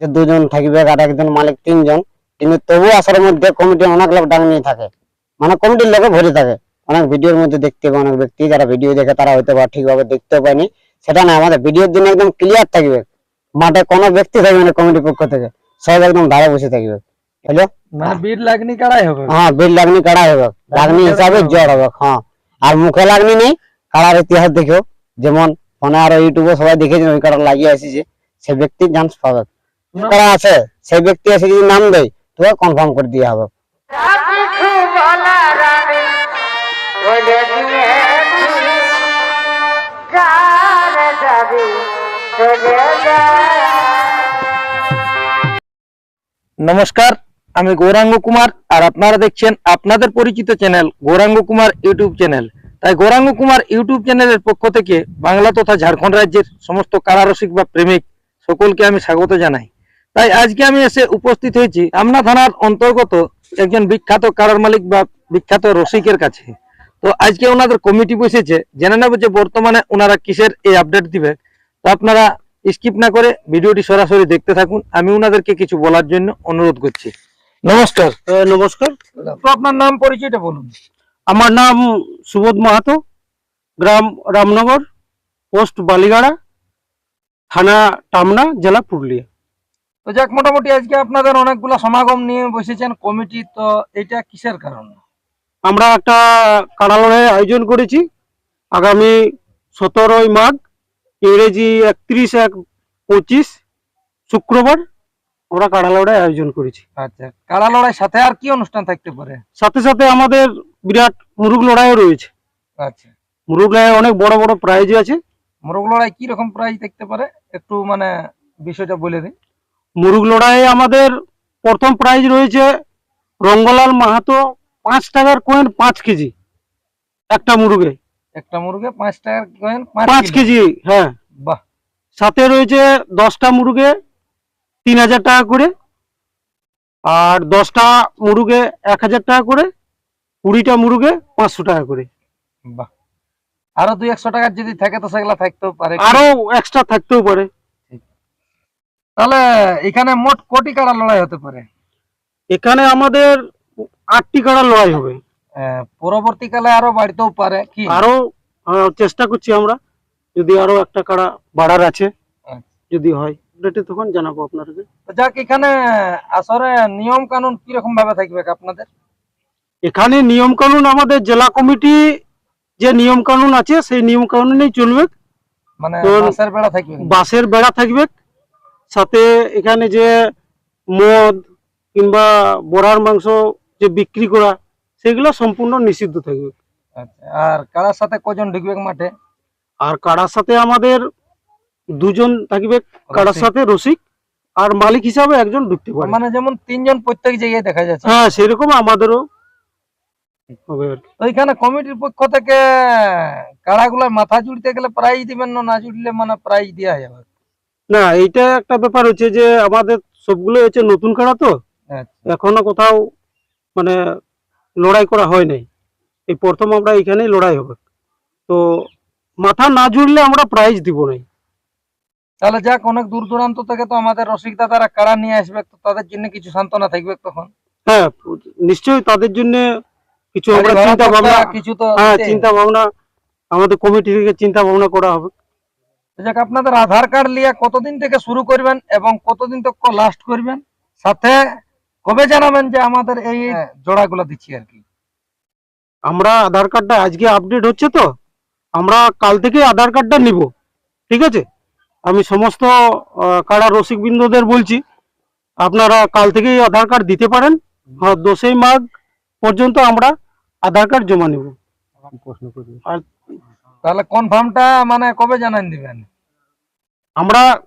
যে দুজন থাকবে আর একজন মালিক তিনজন কিন্তু তবু আসার মধ্যে কমিটি অনেক লোক ডাক নিয়ে থাকে। মানে কমিটির লোকে ভরে থাকে। অনেক ভিডিওর মধ্যে দেখতে পাবে অনেক ব্যক্তি যারা ভিডিও দেখে তারা হয়তো বা ঠিকভাবে দেখতেও পায়নি। সেটা না আমাদের ভিডিওর দিন একদম ক্লিয়ার থাকবে। মাঠে কোনো ব্যক্তি থাকবে না কমিটির পক্ষ থেকে। সব একদম ধারে বসে থাকবে। বুঝলো মানে বীর লাগনি কাড়াই হবে? হ্যাঁ বিল লাগনি কাড়া হবে। লাগনি হিসাবে জ্বর হবে হ্যাঁ। আর মুখে লাগনি নেই কাড়ার ইতিহাস দেখেও। যেমন ফোনে আর ইউটিউবে সবাই দেখেছেন ওই কাড়া লাগিয়ে আসিছে। সে ব্যক্তি চান্স পাবে। কাড়া আছে সেই ব্যক্তি এসে যদি নাম দেয় তো কনফার্ম করে দিয়ে হবে। নমস্কার আমি গৌরাঙ্গ কুমার আর আপনারা দেখছেন আপনাদের পরিচিত channel Gouranga Kumar YouTube channel. তাই গৌরাঙ্গ কুমার ইউটিউব চ্যানেলের পক্ষ থেকে বাংলা তথা ঝাড়খণ্ড রাজ্যের সমস্ত কারারসিক বা প্রেমিক সকলকে আমি স্বাগত জানাই। তাই আজকে আমি এসে উপস্থিত হয়েছি আমনা থানার অন্তর্গত একজন বিখ্যাত কারার মালিক বা বিখ্যাত রসিকের কাছে। তো আজকে ওনাদের কমিটি বসেছে জেনে নেব যে বর্তমানে ওনারা কিসের এই আপডেট দিবে। তো আপনারা স্কিপ না করে ভিডিওটি সরাসরি দেখতে থাকুন আমি ওনাদেরকে কিছু বলার জন্য অনুরোধ করছি। নমস্কার। নমস্কার। তো আপনার নাম পরিচয়টা বলুন। আমার নাম সুবোধ মাহাতো গ্রাম রামনগর পোস্ট বালিগাড়া থানা টামনা জেলা পুরুলিয়া। তো যাক মোটামুটি আজকে আপনাদের অনেকগুলো সমাগম নিয়ে বসেছেন। কমিটি তো এটা কিসের কারণ? আমরা একটা কাড়ালড়াই আয়োজন করেছি। আগামী সতেরোই মাঘ ইংরেজি একত্রিশ এক পঁচিশ শুক্রবার আমরা কাড়ালড়াই আয়োজন করেছি। আচ্ছা কাড়া লড়াই সাথে আর কি অনুষ্ঠান থাকতে পারে? সাথে সাথে আমাদের বিরাট মুরুগ লড়াইও রয়েছে। আচ্ছা। মুরুগ লড়াই অনেক বড় বড় প্রাইজ আছে। মোরগ লড়াই কি রকম প্রাইস থাকতে পারে? একটু মানে বিষয়টা বলে দিন। মুরুগ লড়াইয়ে আমাদের প্রথম প্রাইজ রয়েছে রঙ্গলাল মাহাতো পাঁচ টাকার কয়েন পাঁচ কেজি একটা মুরুগে। একটা মুরগে পাঁচ টাকার কয়েন পাঁচ কেজি। হ্যাঁ। বাহ। সাথে রয়েছে দশটা মুরুগে তিন হাজার টাকা করে। আর দশটা মুরুগে এক হাজার টাকা করে কুড়িটা মুরুগে পাঁচশো টাকা করে। বাহ। আরও দুই একশো টাকার যদি থাকে তো সেগুলা থাকতেও পারে। আরও এক্সট্রা থাকতেও পারে। তাহলে এখানে মোট কোটি কাড়া লড়াই হতে পারে? এখানে আমাদের আটটি কাড়ার লড়াই হবে। পরবর্তীকালে আরও বাড়িতেও পারে কি? আরও চেষ্টা করছি আমরা যদি আরও একটা কাড়া বাড়ার আছে। যদি হয়। ডেটে তখন জানাব আপনাদেরকে। যাক এখানে নিয়ম কানুন কীরকম ভাবে থাকবে আপনাদের? এখানে নিয়ম কানুন আমাদের জেলা কমিটি যে নিয়ম কানুন আছে সেই নিয়ম কানুনেই চলবে। মানে বেড়া থাকবে? বাঁশের বেড়া থাকবে। সাথে এখানে যে মদ কিংবা বড়ার মাংস যে বিক্রি করা সেগুলো সম্পূর্ণ নিষিদ্ধ থাকবে। আচ্ছা আর কারার সাথে কজন ঢুকবে মাঠে? আর কাড়ার সাথে আমাদের দুজন থাকবে কাড়ার রসিক। সাথে রসিক আর মালিক হিসাবে একজন ঢুকতে পারে। মানে যেমন তিনজন প্রত্যেক জায়গায় দেখা যাচ্ছে। হ্যাঁ সেরকম আমাদেরও এখানে কমিটির পক্ষ থেকে কাড়াগুলা মাথা জুড়তে গেলে প্রাইজ দিবেন না না জুড়লে মানে প্রাইজ দেওয়া যাবে। না এইটা একটা ব্যাপার হচ্ছে যে আমাদের সবগুলো হচ্ছে নতুন কাড়া তো। আচ্ছা। এখনও কোথাও মানে লড়াই করা হয় নাই। এই প্রথম আমরা এখানেই লড়াই হবে। তো মাথা না জুড়লে আমরা প্রাইজ দিব নাই। তাহলে যাক অনেক দূর দূরান্ত থেকে তো আমাদের রসিক দাদারা কাড়া নিয়ে আসবে তো তাদের জন্য কিছু সান্ত্বনা থাকবে তখন। হ্যাঁ নিশ্চয়ই তাদের জন্য কিছু আমরা চিন্তা ভাবনা কিছু তো হ্যাঁ চিন্তা ভাবনা আমাদের কমিটি থেকে চিন্তা ভাবনা করা হবে। যাক আপনাদের আধার কার্ড নিয়ে কতদিন থেকে শুরু করবেন এবং কতদিন তক লাস্ট করবেন? সাথে কবে জানাবেন যে আমাদের এই জোড়াগুলো দিচ্ছি আর কি? আমরা আধার কার্ডটা আজকে আপডেট হচ্ছে তো আমরা কাল থেকে আধার কার্ডটা নিব ঠিক আছে? আমি সমস্ত কারা রসিকবৃন্দদের বলছি আপনারা কাল থেকেই আধার কার্ড দিতে পারেন হ্যাঁ, দশই মাঘ পর্যন্ত আমরা আধার কার্ড জমা নেব। আর তাহলে কনফার্মটা মানে কবে জানান দিবেন? আমরা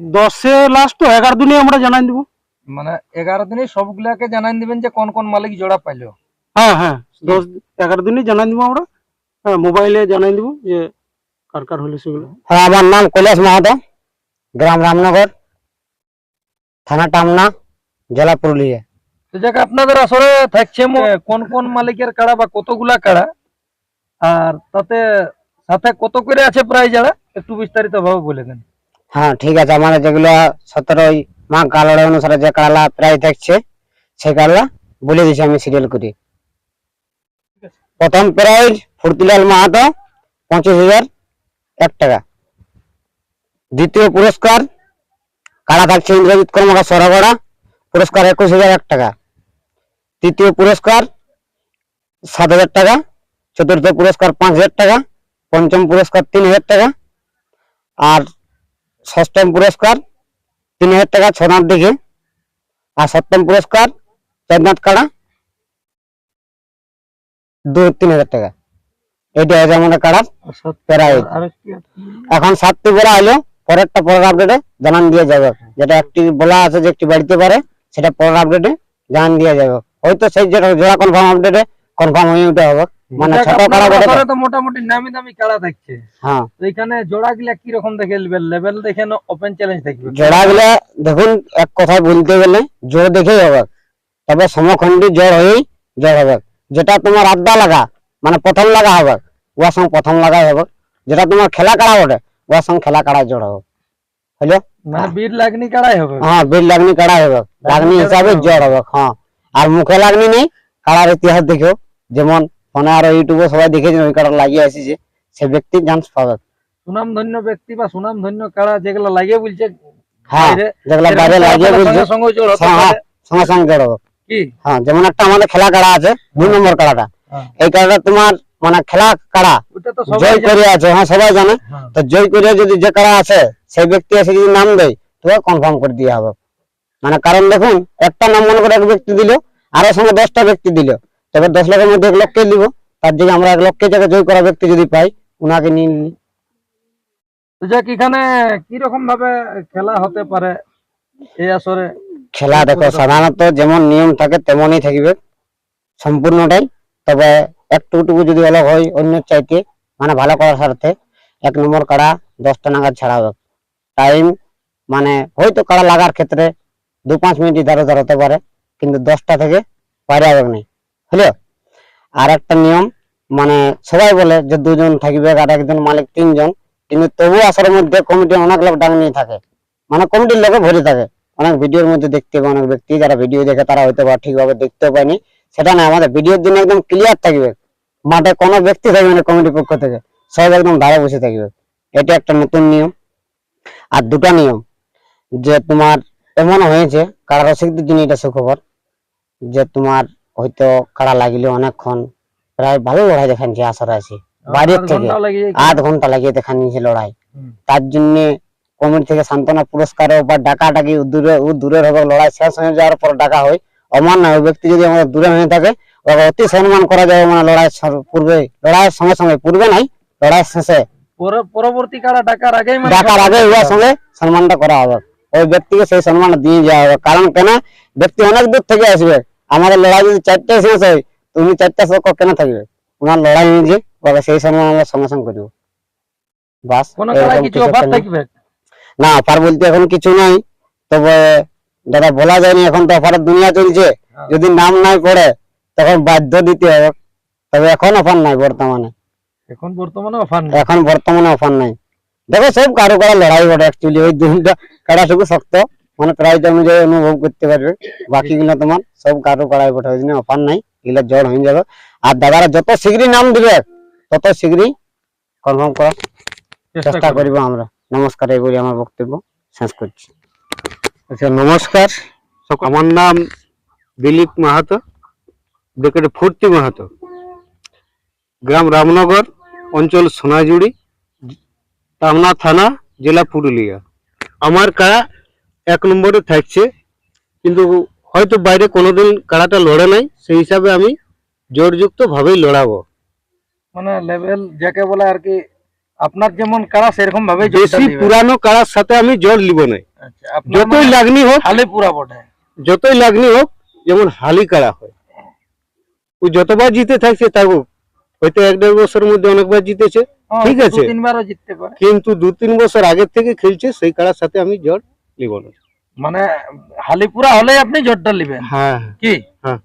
দশে লাস্ট তো এগারো দিনে আমরা জানাই দেবো। মানে এগারো দিনে সবগুলাকে জানান দিবেন যে কোন কোন মালিক জোড়া পাইলো। হ্যাঁ হ্যাঁ দশ এগারো দিনে জানাই দেবো আমরা। হ্যাঁ মোবাইলে জানাই দেবো যে কার কার হলে সেগুলো। হ্যাঁ আমার নাম কৈলাস মাহাতো গ্রাম রামনগর থানা টামনা জেলা পুরুলিয়া। তো যাক আপনাদের আসলে থাকছে মো- কোন কোন মালিকের কাড়া বা কতগুলা কাড়া? আর তাতে সাথে কত করে আছে প্রায় যারা? একটু বিস্তারিত ভাবে বলে দেন। হ্যাঁ ঠিক আছে, আমার যেগুলো সতেরোই মা কালার অনুসারে যে কালা প্রাইস থাকছে সেই কাড়া বলে দিচ্ছি আমি সিরিয়াল করি। প্রথম প্রাইজ ফুর্তিলাল মাহাতো, পঁচিশ হাজার এক টাকা। দ্বিতীয় পুরস্কার কাড়া থাকছে ইন্দ্রজিৎ কর্মকার সরাগড়া, পুরস্কার একুশ হাজার এক টাকা। তৃতীয় পুরস্কার সাত হাজার টাকা, চতুর্থ পুরস্কার পাঁচ হাজার টাকা, পঞ্চম পুরস্কার তিন হাজার টাকা। আর ষষ্ঠম পুরস্কার, তিন হাজার টাকা ছনার দিকে। আর সপ্তম পুরস্কার চারনাথ কাড়া, দু, তিন হাজার টাকা। এটা হচ্ছে আমাদের কাড়ার প্রাইজ। এখন সাতটি বলা হলো, পরেরটা পরের আপডেটে জানান দিয়ে যাবে। যেটা একটি বলা আছে যে একটি বাড়িতে পারে, সেটা পরের আপডেটে জানান দিয়ে যাবে। হয়তো সেই যেটা জোড়া কনফার্ম আপডেটে কনফার্ম হয়ে উঠে হবে। মানে ছোট কাড়া বটে তো। মোটামুটি নামি দামি কাড়া থাকছে। হ্যাঁ। তো এখানে জোড়া গুলা কি রকম দেখে লেভেল দেখে ওপেন চ্যালেঞ্জ থাকবে জোড়া গুলা দেখুন এক কথায় বলতে গেলে জোর দেখেই হবে। তবে সমখণ্ডী জোর হয়েই জোর হবে। যেটা তোমার আড্ডা লাগা মানে প্রথম লাগা হবে ওয়ার সঙ্গে প্রথম লাগাই হবে। যেটা তোমার খেলা কাড়া বটে ওয়ার সঙ্গে খেলা কাড়া জোর হবে। হলো মানে বীর লাগনি কাড়াই হবে? হ্যাঁ বিল লাগনি কাড়া হবে। লাগনি হিসাবে জোর হবে হ্যাঁ। আর মুখে লাগনি নেই কাড়ার ইতিহাস দেখো যেমন ফোনে আর ইউটিউবে সবাই দেখেছেন ওই কাড়া লাগিয়ে আসিছে সে ব্যক্তি চান্স পাবে সুনাম ধন্য ব্যক্তি বা সুনাম ধন্য কাড়া যেগুলো লাগিয়ে বলছে হ্যাঁ যেগুলা বাইরে লাগিয়ে বলছে সঙ্গে সঙ্গে জোর হতে হ্যাঁ, পারে। সঙ্গে সঙ্গে জোর হবে কি হ্যাঁ যেমন একটা আমাদের খেলা কাড়া আছে দুই নম্বর কাড়াটা হ্যাঁ। এই কাড়াটা তোমার মানে খেলা কাড়া ওটা তো সবাই জয় জানে। করে আছে হ্যাঁ সবাই জানে হ্যাঁ। তো জয় করে যদি যে কাড়া আছে সেই ব্যক্তি এসে যদি নাম দেয় তবে কনফার্ম করে দিয়ে হবে মানে কারণ দেখুন একটা নাম মনে করে এক ব্যক্তি দিল আরও সঙ্গে দশটা ব্যক্তি দিল তবে দশ লাখের মধ্যে এক লক্ষকে দিব। তার দিকে আমরা এক লক্ষকে জায়গায় জয় করা ব্যক্তি যদি পাই উনাকে নিয়ে নিই যাক এখানে কি ভাবে খেলা হতে পারে এই আসরে? খেলা দেখো সাধারণত যেমন নিয়ম থাকে তেমনই থাকবে। সম্পূর্ণটাই তবে একটুটুকু যদি অলগ হয় অন্য চাইতে মানে ভালো করার স্বার্থে এক নম্বর কাড়া দশটা নাগাদ ছাড়া হবে। টাইম মানে হয়তো কাড়া লাগার ক্ষেত্রে দু পাঁচ মিনিট ধারে ধার হতে পারে কিন্তু দশটা থেকে বাইরে হবে না হলো আর একটা নিয়ম মানে সবাই বলে যে দুজন থাকবে, আর একজন মালিক তিনজন। কিন্তু তবু আসার মধ্যে কমিটি অনেক লোক ডাক নিয়ে থাকে। মানে কমিটির লোকে ভরে থাকে। অনেক ভিডিওর মধ্যে দেখতে পাই অনেক ব্যক্তি, যারা ভিডিও দেখে তারা হয়তো বা ঠিকভাবে দেখতেও পায়নি। সেটা না আমাদের ভিডিওর জন্য একদম ক্লিয়ার থাকবে। মাঠে কোনো ব্যক্তি থাকবে না কমিটির পক্ষ থেকে। সব একদম ধারে বসে থাকবে। এটা একটা নতুন নিয়ম। আর দুটা নিয়ম, যে তোমার এমন হয়েছে কারা রসিকদের জন্য এটা সুখবর, যে তোমার হয়তো কারা লাগিলে অনেকক্ষণ। প্রায় ভালো লড়াই দেখাচ্ছে আসর আছে বাইরের থেকে আধ ঘণ্টা লাগিয়ে দেখা নিয়েছে লড়াই। তার জন্য কমিটি থেকে সান্ত্বনা পুরস্কার বা ডাকা ডাকি দূরে ও দূরের হবে লড়াই শেষ হয়ে যাওয়ার পর ডাকা হয়। অমান না ব্যক্তি যদি আমাদের দূরে হয়ে থাকে ওকে অতি সম্মান করা যাবে মানে লড়াই পূর্বে লড়াইয়ের সঙ্গে সঙ্গে পূর্বে নাই লড়াই শেষে। পরবর্তী কাড়া ডাকার আগেই মানে ডাকার আগে সঙ্গে সম্মানটা করা হবে। ওই ব্যক্তিকে সেই সম্মানটা দিয়ে যাওয়া হবে। কারণ কেন? ব্যক্তি অনেক দূর থেকে আসবে। আমাদের লড়াই যদি চারটে শেষ হয় তুমি চারটা শোক কেন থাকবে? ওনার লড়াই নিজে ওকে সেই সম্মান আমরা সঙ্গে সঙ্গে করব। বাস না অফার বলতে এখন কিছু নাই। তবে দাদা বলা যায়নি এখন তো অফারের দুনিয়া চলছে। হ্যাঁ। যদি নাম নাই পড়ে তখন বাধ্য দিতে হবে। তবে এখন অফার নাই বর্তমানে। এখন বর্তমানে অফার নেই। এখন বর্তমানে অফার নাই। দেখো সব কারও কারও লড়াই বটে। অ্যাকচুয়ালি ওই দুটা কাড়াটুকু শক্ত। মানে প্রাইজ অনুযায়ী অনুভব করতে পারবে। বাকিগুলো তোমার সব কারও কাড়াই ওই জন্য অফার নাই এগুলো জড় হয়ে যাবে। আর দাদারা যত শীঘ্রই নাম দিবে তত শীঘ্রই কনফার্ম করার চেষ্টা করিব। আমরা। নমস্কার এই বলে আমার বক্তব্য শেষ করছি। আচ্ছা নমস্কার। আমার নাম দিলীপ মাহাতো ব্রেকেট ফুর্তি মাহাতো। গ্রাম রামনগর অঞ্চল সোনাঝুড়ি টামনা থানা জেলা পুরুলিয়া। আমার কাড়া এক নম্বরে থাকছে। কিন্তু হয়তো বাইরে কোনোদিন কাড়াটা লড়ে নাই সেই হিসাবে আমি জোরযুক্ত ভাবেই লড়াবো। মানে লেভেল যাকে বলে আর কি আপনার যেমন কাড়া সেরকম ভাবে বেশি পুরানো কাড়ার সাথে আমি জোর লিব নাই। যতই যতই লাগনি হোক খালি পুরা বটে। যতই লাগনি হোক যেমন হালি কাড়া হয়। ওই যতবার জিতে থাকছে থাকুক হয়তো এক দেড় বছরের মধ্যে অনেকবার জিতেছে। হ্যাঁ, ঠিক আছে। তিনবারও জিততে পারে। কিন্তু দু তিন বছর আগের থেকে খেলছে সেই কাড়ার সাথে আমি জোর মানে হালিপুরা হলেই আপনি নেবেন হ্যাঁ। কি? হ্যাঁ।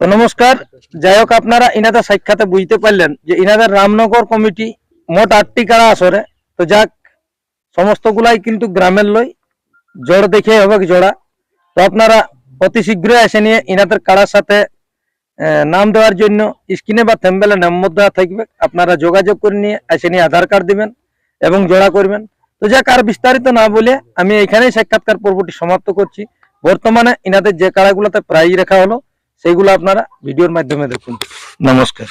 তো নমস্কার যাই হোক আপনারা ইনাদের সাক্ষাতে বুঝতে পারলেন যে ইনাদের রামনগর কমিটি মোট আটটি কাড়া আসরে। তো যাক সমস্ত গুলাই কিন্তু গ্রামের লই জোড় দেখে হবে জোড়া। তো আপনারা অতি শীঘ্রই এসে নিয়ে ইনাদের কাড়ার সাথে নাম দেওয়ার জন্য স্ক্রিনে বা থেম্বেলে নম্বর দেওয়া থাকবে। আপনারা যোগাযোগ করে নিয়ে এসে নিয়ে আধার কার্ড দিবেন এবং জোড়া করবেন। তো যাক, আর বিস্তারিত না বলে আমি এখানেই সাক্ষাৎকার পর্বটি সমাপ্ত করছি। বর্তমানে এনাদের যে কাড়াগুলোতে প্রায় রাখা হলো, সেইগুলো আপনারা ভিডিওর মাধ্যমে দেখুন। নমস্কার।